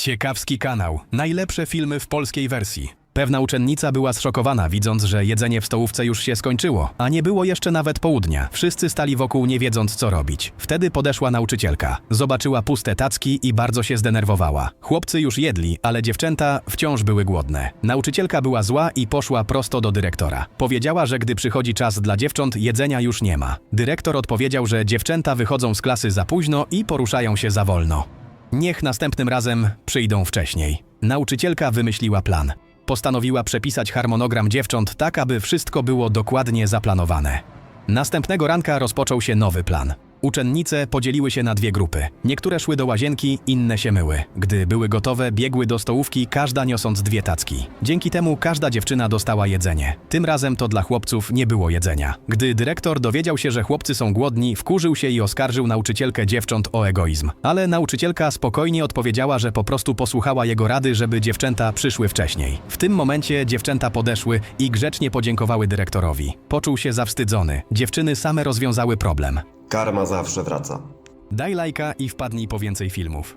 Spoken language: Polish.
Ciekawski kanał. Najlepsze filmy w polskiej wersji. Pewna uczennica była zszokowana, widząc, że jedzenie w stołówce już się skończyło, a nie było jeszcze nawet południa. Wszyscy stali wokół, nie wiedząc, co robić. Wtedy podeszła nauczycielka. Zobaczyła puste tacki i bardzo się zdenerwowała. Chłopcy już jedli, ale dziewczęta wciąż były głodne. Nauczycielka była zła i poszła prosto do dyrektora. Powiedziała, że gdy przychodzi czas dla dziewcząt, jedzenia już nie ma. Dyrektor odpowiedział, że dziewczęta wychodzą z klasy za późno i poruszają się za wolno. Niech następnym razem przyjdą wcześniej. Nauczycielka wymyśliła plan. Postanowiła przepisać harmonogram dziewcząt tak, aby wszystko było dokładnie zaplanowane. Następnego ranka rozpoczął się nowy plan. Uczennice podzieliły się na dwie grupy. Niektóre szły do łazienki, inne się myły. Gdy były gotowe, biegły do stołówki, każda niosąc dwie tacki. Dzięki temu każda dziewczyna dostała jedzenie. Tym razem to dla chłopców nie było jedzenia. Gdy dyrektor dowiedział się, że chłopcy są głodni, wkurzył się i oskarżył nauczycielkę dziewcząt o egoizm. Ale nauczycielka spokojnie odpowiedziała, że po prostu posłuchała jego rady, żeby dziewczęta przyszły wcześniej. W tym momencie dziewczęta podeszły i grzecznie podziękowały dyrektorowi. Poczuł się zawstydzony. Dziewczyny same rozwiązały problem. Karma zawsze wraca. Daj lajka i wpadnij po więcej filmów.